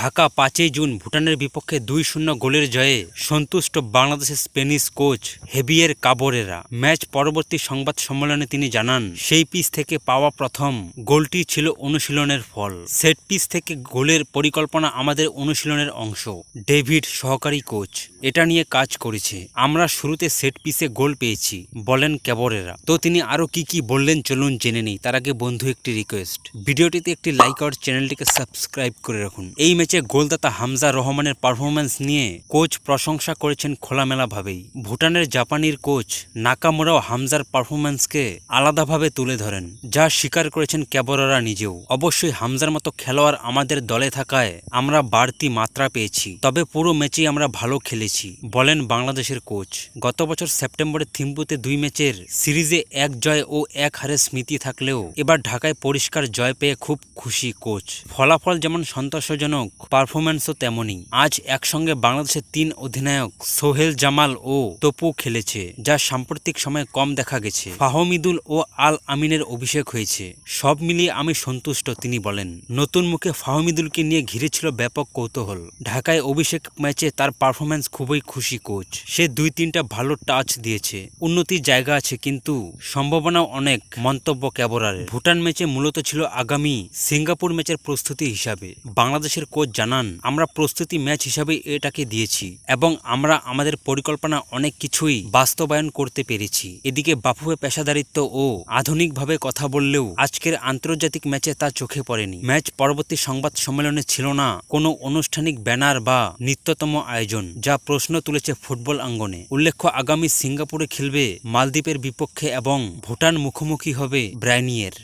ঢাকা পাঁচই জুন ভুটানের বিপক্ষে দুই শূন্য গোলের জয়ে সন্তুষ্ট বাংলাদেশের Spanish coach Javier Cabrera. Match পরবর্তী সংবাদ সম্মেলনে তিনি জানান, সেই পিচ থেকে পাওয়া প্রথম গোলটি ছিল অনুশীলনের ফল। সেট পিচ থেকে গোলের পরিকল্পনা আমাদের অনুশীলনের অংশ, ডেভিড সহকারী কোচ। এটা নিয়ে কাজ করেছে। আমরা শুরুতে সেট পিসে গোল পেয়েছি, বলেন ক্যাবরেরা তো তিনি আরও কি কি বললেন চলুন জেনে নেই, তার আগে বন্ধু একটি রিকোয়েস্ট। ভিডিওটিতে একটি লাইক আর চ্যানেলটিকে সাবস্ক্রাইব করে রাখুন। এই গোলদাতা হামজা রহমানের পারফরম্যান্স নিয়ে কোচ প্রশংসা করেছেন খোলামেলাভাবেই। ভুটানের জাপানির কোচ নাকামুরাও হামজার পারফরম্যান্সকে আলাদাভাবে তুলে ধরেন, যা স্বীকার করেছেন ক্যাবরেরা নিজেও। অবশ্যই হামজার মতো খেলোয়াড় আমাদের দলে থাকায় আমরা বাড়তি মাত্রা পেয়েছি, তবে পুরো ম্যাচেই আমরা ভালো খেলেছি, বলেন বাংলাদেশের কোচ। গত বছর সেপ্টেম্বরে থিম্পুতে দুই ম্যাচের সিরিজে এক জয় ও এক হারে স্মৃতি থাকলেও এবার ঢাকায় পরিষ্কার জয় পেয়ে খুব খুশি কোচ। ফলাফল যেমন সন্তোষজনক পারফরম্যান্সও তেমনই। আজ একসঙ্গে বাংলাদেশের তিন অধিনায়ক সোহেল জামাল ও তপু খেলেছে, যা সাম্প্রতিক সময়ে কম দেখা গেছে। ফাহমিদুল ও আল আমিনের অভিষেক হয়েছে। সব মিলিয়ে আমি সন্তুষ্ট, তিনি বলেন। নতুন মুখে ফাহমিদুলকে নিয়ে ঘিরেছিল ব্যাপক কৌতূহল। ঢাকায় অভিষেক ম্যাচে তার পারফরম্যান্স খুবই খুশি কোচ। সে দুই তিনটা ভালো টাচ দিয়েছে। উন্নতির জায়গা আছে, কিন্তু সম্ভাবনাও অনেক, মন্তব্য ক্যাবরারের। ভুটান ম্যাচে মূলত ছিল আগামী সিঙ্গাপুর ম্যাচের প্রস্তুতি হিসাবে। বাংলাদেশের কোচ জানান, আমরা প্রস্তুতি ম্যাচ হিসাবে এটাকে দিয়েছি এবং আমরা আমাদের পরিকল্পনা অনেক কিছুই বাস্তবায়ন করতে পেরেছি। এদিকে বাফুফে পেশাদারিত্ব ও আধুনিকভাবে কথা বললেও আজকের আন্তর্জাতিক ম্যাচে তা চোখে পড়েনি। ম্যাচ পরবর্তী সংবাদ সম্মেলনে ছিল না কোনো আনুষ্ঠানিক ব্যানার বা নিত্যতম আয়োজন, যা প্রশ্ন তুলেছে ফুটবল আঙ্গনে। উল্লেখ্য, আগামী সিঙ্গাপুরে খেলবে মালদ্বীপের বিপক্ষে এবং ভুটান মুখোমুখি হবে ব্রাইনিয়ের।